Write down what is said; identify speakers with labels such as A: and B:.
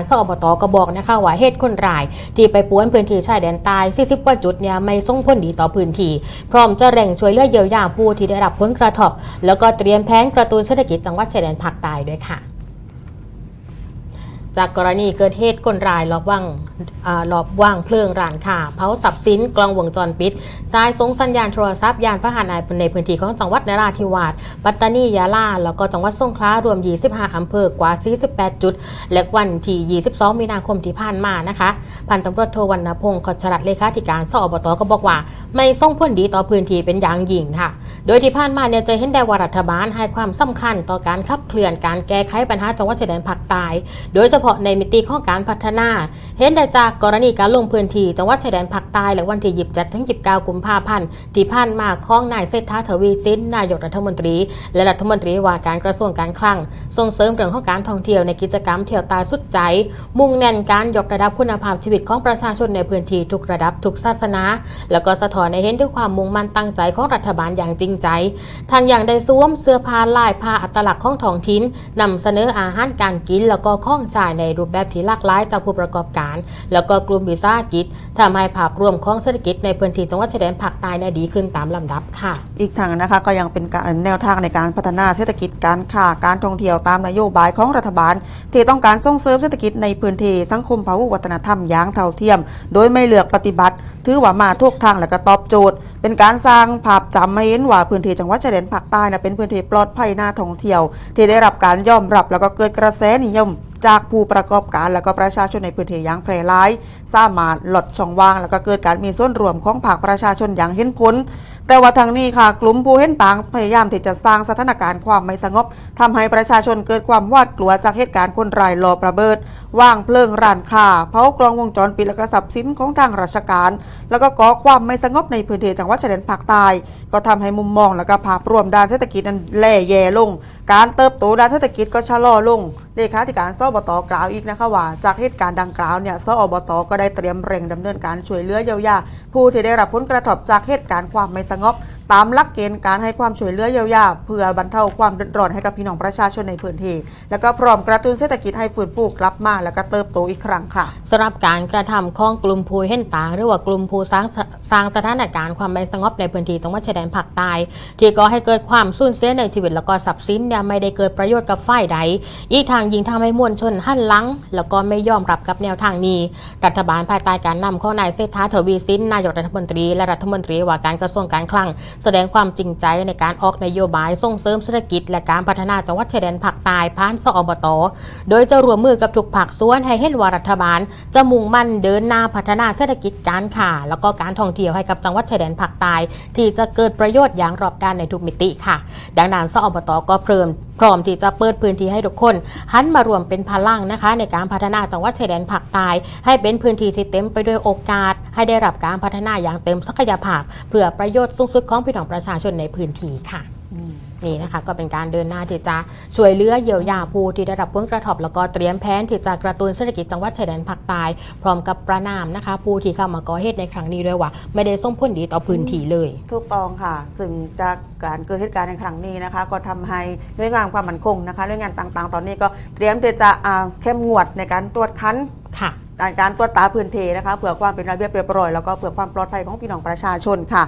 A: การสอบตก็บอกนะคะว่าเหตุคนร้ายที่ไปป่วนพื้นที่ชายแดนใต้40กว่าจุดเนี่ยไม่ส่งผลดีต่อพื้นที่พร้อมจะเร่งช่วยเหลือเยียวยาผู้ที่ได้รับผลกระทบแล้วก็เตรียมแผนกระตุ้นเศรษฐกิจจังหวัดชายแดนภาคใต้ด้วยค่ะ จากกรณีเกิดเหตุคนร้ายลอบว่างลอบว่างเพลิงร้านค้าเผาทรัพย์สินกล้องวงจรปิด สายส่งสัญญาณโทรศัพท์ยานพาหนะในพื้นที่ของจังหวัดนราธิวาสปัตตานียะลาแล้วก็จังหวัดสงขลารวม 25 อำเภอกว่า 48 จุด และวันที่ 22 มีนาคมที่ผ่านมานะคะ พันตำรวจโทวรรณพงศ์ขจรัตเลขาธิการสอบตก็บอกว่า ไม่ส่งผลดีต่อพื้นที่เป็นอย่างยิ่งค่ะ โดยที่ผ่านมาเนี่ยจะเห็นได้ว่ารัฐบาลให้ความสำคัญต่อการขับเคลื่อนการแก้ไขปัญหาจังหวัดชายแดนภาคใต้โดยเฉพาะในมิติของการพัฒนา เห็นได้จากกรณีการลงพื้นที่จังหวัดชายแดนภาคใต้และวันที่ 27 ถึง 29 กุมภาพันธ์ที่ผ่านมาของนายเศรษฐาทวีสินนายกรัฐมนตรี และรัฐมนตรีว่าการกระทรวงการคลัง ส่งเสริมเรื่องของการท่องเที่ยวในกิจกรรมเที่ยวตาสุดใจ มุ่งเน้นการยกระดับคุณภาพชีวิตของประชาชนในพื้นที่ทุกระดับทุกศาสนา แล้วก็สะท้อนให้เห็นด้วยความมุ่งมั่นตั้งใจของรัฐบาลอย่างจริงใจ ทางอย่างได้สวมเสื้อผ้าลายผ้าอัตลักษณ์ของท้องถิ่นนำเสนออาหารการกินแล้วก็ข้องใจายในรูปแบบที่หลากหลายจากผู้ประกอบการ แล้วก็กลุ่มวิสาหกิจทำให้ภาพรวมของเศรษฐกิจในพื้นที่จังหวัดชายแดนภาคใต้เนี่ยดีขึ้นตามลำดับค่ะ
B: อีกทางนะคะก็ยังเป็นการแนวทางในการพัฒนาเศรษฐกิจการค้าการท่องเที่ยวตามนโยบายของรัฐบาล ที่ต้องการส่งเสริมเศรษฐกิจในพื้นที่สังคมพหุวัฒนธรรมอย่างเท่าเทียม โดยไม่เลือกปฏิบัติ ถือว่ามาทุกทางและก็ตอบโจทย์ เป็นการสร้างภาพจำให้เห็นว่าพื้นที่จังหวัดชายแดนภาคใต้นะเป็นพื้นที่ปลอดภัยน่าท่องเที่ยว ที่ได้รับการยอมรับแล้วก็เกิดกระแสนิยม จากผู้ประกอบการและก็ประชาชนในพื้นที่อย่างแพร่หลายสามารถลดช่องว่าง แล้วก็เกิดการมีส่วนรวมของภาคประชาชนอย่างเห็นผล แต่ว่าทางนี้ค่ะ กลุ่มผู้เห็นต่างพยายามที่จะสร้างสถานการณ์ความไม่สงบทำให้ประชาชนเกิดความหวาดกลัวจากเหตุการณ์คนร้ายลอบระเบิดว่างเพลิงร้านค้าเผากลองวงจรปิดและก็ทรัพย์สินของทางราชการ แล้วก็ก่อความไม่สงบในพื้นที่จังหวัดชายแดนภาคใต้ก็ทำให้มุมมองและก็ภาพรวมด้านเศรษฐกิจนั้นแล่แย่ลง การเติบโตด้านเศรษฐกิจก็ชะลอลง เลขาธิการสอบตกล่าวอีกนะคะว่า จากเหตุการณ์ดังกล่าวเนี่ยสอบตก็ได้เตรียมเร่งดำเนินการช่วยเหลือเยียวยาผู้ที่ได้รับผลกระทบจากเหตุการณ์ความไม่สงบ ตามหลักเกณฑ์การให้ความช่วยเหลือเยียวยาเพื่อบรรเทาความเดือดร้อนให้กับพี่น้องประชาชนในพื้นที่ แล้วก็พร้อมกระตุ้นเศรษฐกิจให้ฟื้นฟูกลับมา แล้วก็เติบโตอีกครั้งค่ะ
A: สำหรับการกระทำของกลุ่มผู้เห็นต่าง หรือว่ากลุ่มผู้สร้างสร้างสถานการณ์ความไม่สงบในพื้นที่จังหวัดชายแดนภาคใต้ที่ก่อให้เกิดความสูญเสียในชีวิตแล้วก็ทรัพย์สินเนี่ยไม่ได้เกิดประโยชน์กับฝ่ายใด อีกทางยิงทำให้มวลชนหันหลัง แล้วก็ไม่ยอมรับกับแนวทางนี้ รัฐบาลภายใต้การนำของนายเศรษฐาทวีสินนายกรัฐมนตรีและรัฐมนตรีว่าการกระทรวงการคลังแสดงความจริงใจในการออกนโยบายส่งเสริมเศรษฐกิจ และการพัฒนาจังหวัดชายแดนภาคใต้ผ่านสอบต โดยจะรวมมือกับทุกภาคส่วนให้เห็นว่ารัฐบาล จะมุ่งมั่นเดินหน้าพัฒนาเศรษฐกิจการค้าแล้วก็การท่องเที่ยวให้กับจังหวัดชายแดนภาคใต้ที่จะเกิดประโยชน์อย่างรอบด้านในทุกมิติค่ะ ดังนั้นสอบตก็เพิ่ม พร้อมที่จะเปิดพื้นที่ให้ทุกคนหันมารวมเป็นพลังนะคะ ในการพัฒนาจังหวัดชายแดนภาคใต้ให้เป็นพื้นที่ที่เต็มไปด้วยโอกาส ให้ได้รับการพัฒนาอย่างเต็มศักยภาพ เพื่อประโยชน์สูงสุดของพี่น้องประชาชนในพื้นที่ค่ะ นี่นะคะก็เป็นการเดินหน้าที่จะช่วยเหลือเยียวยาผู้ที่ได้รับผลกระทบแล้วก็เตรียมแผนที่จะกระตุ้นเศรษฐกิจจังหวัดชายแดนภาคใต้พร้อมกับประนามนะคะ ผู้ที่เข้ามาก่อเหตุในครั้งนี้ด้วยว่า ไม่ได้ส่งผลดีต่อพื้นที่เลย
B: ถูกต้องค่ะ ซึ่งจากการเกิดเหตุการณ์ในครั้งนี้นะคะ ก็ทำให้หน่วยงานความมั่นคงนะคะหน่วยงานต่างๆ ตอนนี้ก็เตรียมที่จะอ่าเข้มงวดในการตรวจคัน
A: ค่ะ
B: การตรวจตาพื้นที่นะคะเพื่อความเป็นระเบียบเรียบร้อยแล้วก็เพื่อความปลอดภัยของพี่น้องประชาชนค่ะ